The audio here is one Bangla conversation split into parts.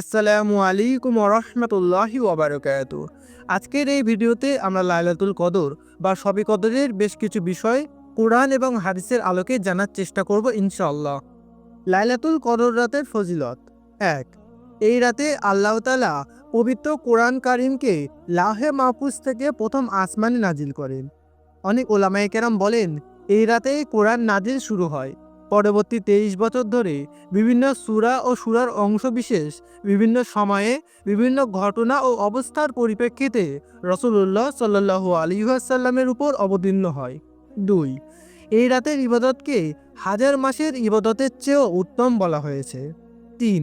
আসসালামু আলাইকুম রহমতুল্লাহি ওবরাকাত আজকের এই ভিডিওতে আমরা লাইলাতুল কদর বা সবে কদরের বেশ কিছু বিষয় কোরআন এবং হাদিসের আলোকে জানার চেষ্টা করব ইনশাল্লাহ লাইলাতুল কদর রাতের ফজিলত এক, এই রাতে আল্লাহ তালা পবিত্র কোরআন কারিমকে লাহে মাহফুজ থেকে প্রথম আসমানে নাজিল করেন। অনেক ওলামায়ে কেরাম বলেন, এই রাতেই কোরআন নাজিল শুরু হয়। পরবর্তী তেইশ বছর ধরে বিভিন্ন সূরা ও সূরার অংশবিশেষ বিভিন্ন সময়ে বিভিন্ন ঘটনা ও অবস্থার পরিপ্রেক্ষিতে রসুল্লাহ সাল্লাহু আলিহাসাল্লামের উপর অবতীর্ণ হয়। দুই, এই রাতের ইবাদতকে হাজার মাসের ইবাদতের চেয়েও উত্তম বলা হয়েছে। তিন,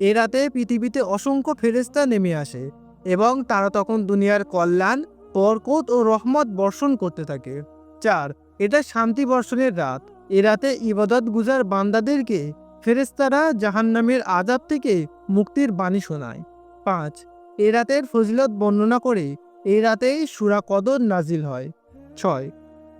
এ রাতে পৃথিবীতে অসংখ্য ফেরেস্তা নেমে আসে এবং তারা তখন দুনিয়ার কল্যাণ, বরকত ও রহমত বর্ষণ করতে থাকে। চার, এটা শান্তি বর্ষণের রাত। এ রাতে ইবাদত গুজার বান্দাদেরকে ফেরেস্তারা জাহান্নামের আজাব থেকে মুক্তির বাণী শোনায়। পাঁচ, এ রাতের ফজিলত বর্ণনা করে এই রাতেই সুরা কদর নাজিল হয়। ছয়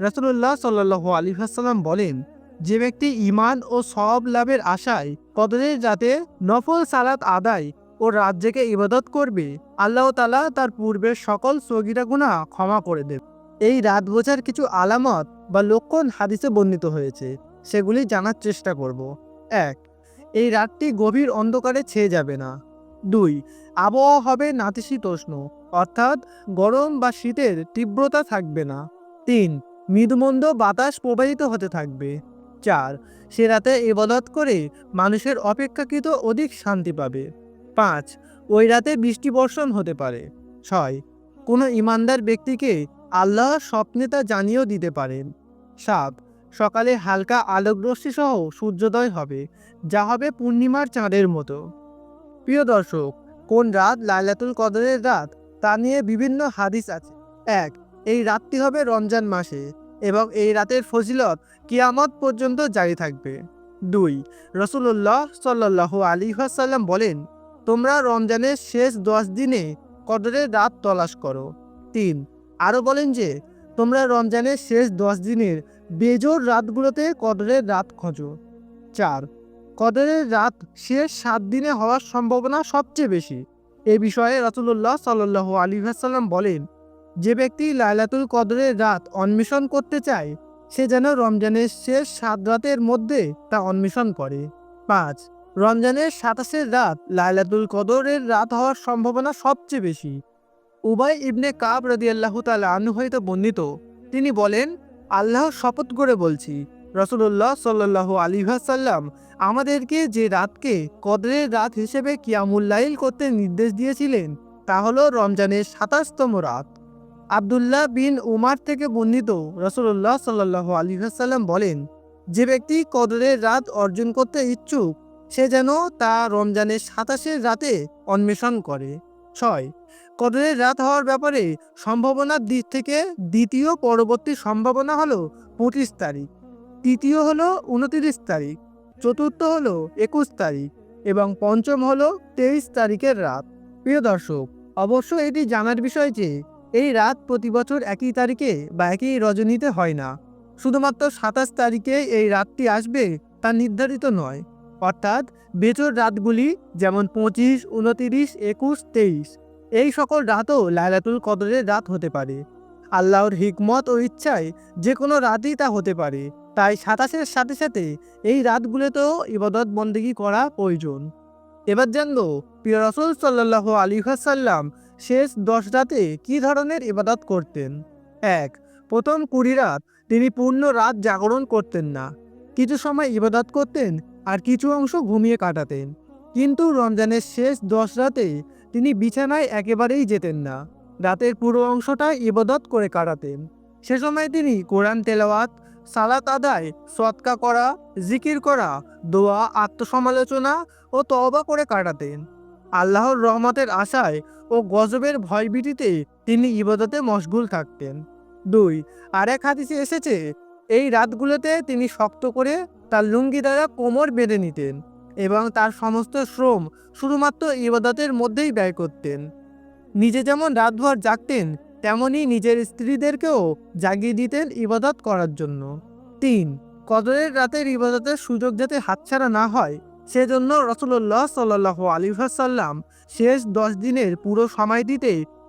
রাসুল্লাহ সাল্লাহ আলী হাসাল্লাম বলেন, যে ব্যক্তি ইমান ও সব লাভের আশায় কদরের রাতে নফল সালাত আদায় ও জেগে ইবাদত করবে, আল্লাহ তালা তার পূর্বের সকল সগিরা গুণা ক্ষমা করে দেবে এই রাত বোঝার কিছু আলামত বা লক্ষণ হাদিসে বর্ণিত হয়েছে, সেগুলি জানার চেষ্টা করব। এক, এই রাতটি গভীর অন্ধকারে ছেয়ে যাবে না। দুই, আবহাওয়া হবে নাতিশীতোষ্ণ, অর্থাৎ গরম বা শীতের তীব্রতা থাকবে না। তিন, মৃদুমন্দ বাতাস প্রবাহিত হতে থাকবে। চার, সে রাতে ইবাদত করে মানুষের অপেক্ষাকৃত অধিক শান্তি পাবে। পাঁচ, ওই রাতে বৃষ্টি বর্ষণ হতে পারে। ছয়, কোনো ইমানদার ব্যক্তিকে আল্লাহ স্বপ্নে তা জানিয়েও দিতে পারেন। সাত, সকালে হালকা আলোকরশ্মি সহ সূর্যোদয় হবে, যা হবে পূর্ণিমার চাঁদের মতো। প্রিয় দর্শক, কোন রাত লাইলাতুল কদরের রাত তা নিয়ে বিভিন্ন হাদিস আছে। এক, এই রাতটি হবে রমজান মাসে এবং এই রাতের ফজিলত কিয়ামত পর্যন্ত জারি থাকবে। দুই রসুল্লাহ সাল্লাহ আলী সাল্লাম বলেন, তোমরা রমজানের শেষ দশ দিনে কদরের রাত তলাশ করো। তিন আরও বলেন যে, তোমরা রমজানের শেষ দশ দিনের বেজোর রাতগুলোতে কদরের রাত খোঁজো। চার, কদরের রাত শেষ সাত দিনে হওয়ার সম্ভাবনা সবচেয়ে বেশি। এ বিষয়ে রাসুল্লাহ সাল্লাহ আলী সাল্লাম বলেন, যে ব্যক্তি লাইলাতুল কদরের রাত অন্বেষণ করতে চায়, সে যেন রমজানের শেষ সাত রাতের মধ্যে তা অন্বেষণ করে। পাঁচ, রমজানের সাতাশের রাত লাইলাতুল কদরের রাত হওয়ার সম্ভাবনা সবচেয়ে বেশি। উবাই ইবনে কাব রদিয়াল্লাহ তালা আনু হইতে বর্ণিত। তিনি বলেন, আল্লাহ শপথ করে বলছি রসুল্লাহ সাল্লাহ আলী সাল্লাম আমাদেরকে যে রাতকে কদরের রাত হিসেবে কিয়ামুল্লাইল করতে নির্দেশ দিয়েছিলেন, তা হলো রমজানের সাতাশতম রাত। আবদুল্লাহ বিন উমার থেকে বর্ণিত রসুল্লাহ সাল্লাহ আলী সাল্লাম বলেন, যে ব্যক্তি কদরের রাত অর্জন করতে ইচ্ছুক, সে যেন তা রমজানের সাতাশের রাতে অন্বেষণ করে। ছয়। কদরের রাত হওয়ার ব্যাপারে সম্ভাবনার দিক থেকে দ্বিতীয় পরবর্তী সম্ভাবনা হলো পঁচিশ তারিখ। তৃতীয় হলো উনতিরিশ তারিখ। চতুর্থ হলো একুশ তারিখ এবং পঞ্চম হলো তেইশ তারিখের রাত। প্রিয় দর্শক, অবশ্য এটি জানার বিষয় যে এই রাত প্রতি বছর একই তারিখে বা একই রজনীতে হয় না। শুধুমাত্র সাতাশ তারিখে এই রাতটি আসবে তা নির্ধারিত নয়। অর্থাৎ বেচর রাতগুলি যেমন পঁচিশ, উনতিরিশ, একুশ, তেইশ। এই সকল রাতও লাইলাতুল কদরের রাত হতে পারে। আল্লাহর হিকমত ও ইচ্ছায় যে কোনো রাতই তা হতে পারে। তাই সাতাশের সাথে সাথে এই রাতগুলোতেও ইবাদত বন্দেগী করা প্রয়োজন। এবার জানব, প্রিয় রসুল সাল্লাহ আলী সাল্লাম শেষ দশ রাতে কী ধরনের ইবাদত করতেন? এক, প্রথম কুড়ি রাত তিনি পূর্ণ রাত জাগরণ করতেন না। কিছু সময় ইবাদত করতেন আর কিছু অংশ ঘুমিয়ে কাটাতেন। কিন্তু রমজানের শেষ দশ রাতে তিনি বিছানায় একেবারেই যেতেন না। রাতের পুরো অংশটা ইবাদত করে কাটাতেন। সে সময় তিনি কোরআন তেলাওয়াত, সালাত আদায় সৎকা করা, জিকির করা, দোয়া, আত্মসমালোচনা ও তওবা করে কাটাতেন। আল্লাহর রহমতের আশায় ও গজবের ভয়ভীতিতে তিনি ইবাদতে মশগুল থাকতেন। দুই আর এক হাদিসে এসেছে এই রাতগুলোতে তিনি শক্ত করে তার লুঙ্গি দ্বারা কোমর বেঁধে নিতেন এবং তার সমস্ত শ্রম শুধুমাত্র ইবাদতের মধ্যেই ব্যয় করতেন। নিজে যেমন রাতভর জাগতেন, তেমনি নিজের স্ত্রীদেরকেও জাগিয়ে দিতেন ইবাদত করার জন্য। তিন, কদরের রাতের ইবাদতের সুযোগ যাতে হাতছাড়া না হয়, সেজন্য রসুল্লাহ সাল্লাহ আলী সাল্লাম শেষ দশ দিনের পুরো সময়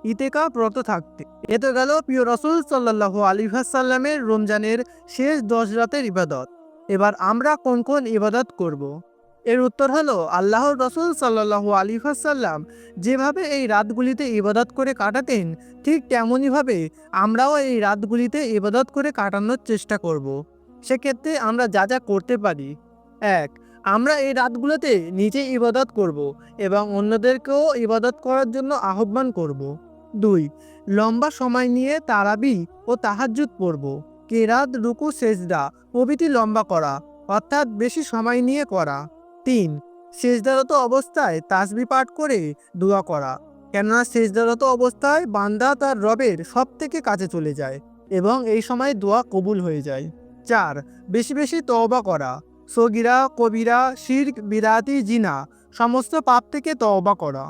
দিতে ইতেকাব্রত থাকতে এতে গেল প্রিয় রসুল সাল্লাহ আলী সাল্লামের রমজানের শেষ দশ রাতের ইবাদত এবার আমরা কোন কোন ইবাদত করব। এর উত্তর হলো আল্লাহর রসুল সাল্লাহ আলী সাল্লাম যেভাবে এই রাতগুলিতে ইবাদত করে কাটাতেন, ঠিক তেমনইভাবে আমরাও এই রাতগুলিতে ইবাদত করে কাটানোর চেষ্টা করব। সেক্ষেত্রে আমরা যা যা করতে পারি এক, আমরা এই রাতগুলোতে নিজে ইবাদত করব এবং অন্যদেরকেও ইবাদত করার জন্য আহ্বান করব দুই, লম্বা সময় নিয়ে তারাবি ও তাহাজ্জুদ পড়ব। কেরাত, রুকু, সেজদা, প্রভৃতি লম্বা করা, অর্থাৎ বেশি সময় নিয়ে করা। তিন, সেজদারত অবস্থায় তাসবি পাঠ করে দোয়া করা, কেননা সেজদারত অবস্থায় বান্দা তার রবের সব থেকে কাছে চলে যায় এবং এই সময় দোয়া কবুল হয়ে যায়। চার, বেশি বেশি তওবা করা, সগিরা, কবিরা, শির্ক, বিরাতি, জিনা, সমস্ত পাপ থেকে তওবা করা।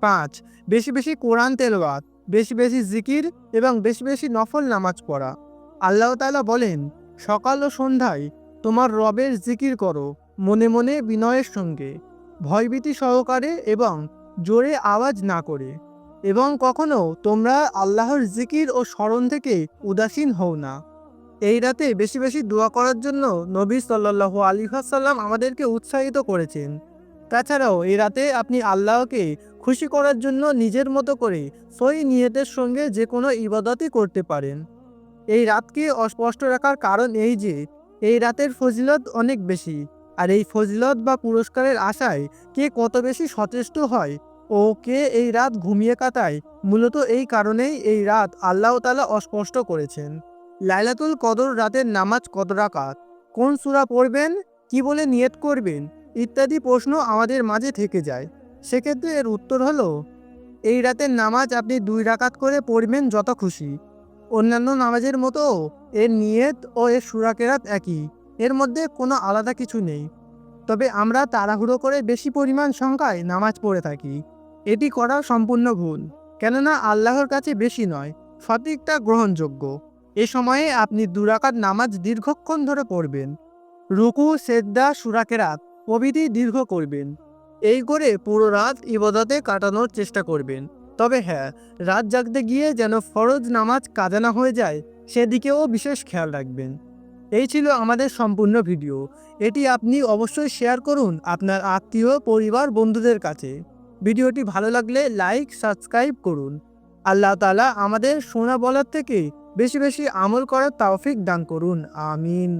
পাঁচ, বেশি বেশি কোরআন তেলওয়াত, বেশি বেশি জিকির এবং বেশি বেশি নফল নামাজ পড়া। আল্লাহ তাআলা বলেন, সকাল ও সন্ধ্যায় তোমার রবের জিকির করো মনে মনে বিনয়ের সঙ্গে, ভয়ভীতি সহকারে এবং জোরে আওয়াজ না করে। এবং কখনো তোমরা আল্লাহর জিকির ও স্মরণ থেকে উদাসীন হও না। এই রাতে বেশি বেশি দোয়া করার জন্য নবী সাল্লাহ আলী সাল্লাম আমাদেরকে উৎসাহিত করেছেন। তাছাড়াও এই রাতে আপনি আল্লাহকে খুশি করার জন্য নিজের মতো করে সই নিয়তের সঙ্গে যে কোনো ইবাদতই করতে পারেন। এই রাতকে অস্পষ্ট রাখার কারণ এই যে, এই রাতের ফজিলত অনেক বেশি, আর এই ফজিলত বা পুরস্কারের আশায় কে কত বেশি সচেষ্ট হয় ও কে এই রাত ঘুমিয়ে কাটায়, মূলত এই কারণেই এই রাত আল্লাহ তালা অস্পষ্ট করেছেন। লাইলাতুল কদর রাতের নামাজ কত রাকাত? কোন সূরা পড়বেন? কি বলে নিয়ত করবেন? ইত্যাদি প্রশ্ন আমাদের মাঝে থেকে যায়। সেক্ষেত্রে এর উত্তর হলো, এই রাতের নামাজ আপনি দুই রাকাত করে পড়বেন যত খুশি। অন্যান্য নামাজের মতো এর নিয়ত ও এর সুরাকেরাত একই। এর মধ্যে কোনো আলাদা কিছু নেই। তবে আমরা তাড়াহুড়ো করে বেশি পরিমাণ সংখ্যায় নামাজ পড়ে থাকি। এটি করা সম্পূর্ণ ভুল। কেননা আল্লাহর কাছে বেশি নয়, সঠিকটা গ্রহণযোগ্য। এ সময়ে আপনি দুরাকাত নামাজ দীর্ঘক্ষণ ধরে পড়বেন। রুকু সেদ্দা সুরাকেরাত প্রভৃতি দীর্ঘ করবেন। এই করে পুরো রাত ইবাদতে কাটানোর চেষ্টা করবেন। তবে হ্যাঁ রাত জাগতে গিয়ে যেন ফরজ নামাজ কাজা না হয়ে যায়, সেদিকেও বিশেষ খেয়াল রাখবেন। এই ছিল আমাদের সম্পূর্ণ ভিডিও। এটি আপনি অবশ্যই শেয়ার করুন আপনার আত্মীয়, পরিবার, বন্ধুদের কাছে। ভিডিওটি ভালো লাগলে লাইক, সাবস্ক্রাইব করুন। আল্লাহ তালা আমাদের শোনা বলার থেকে বেশি বেশি আমল করার তাওফিক দান করুন। আমিন।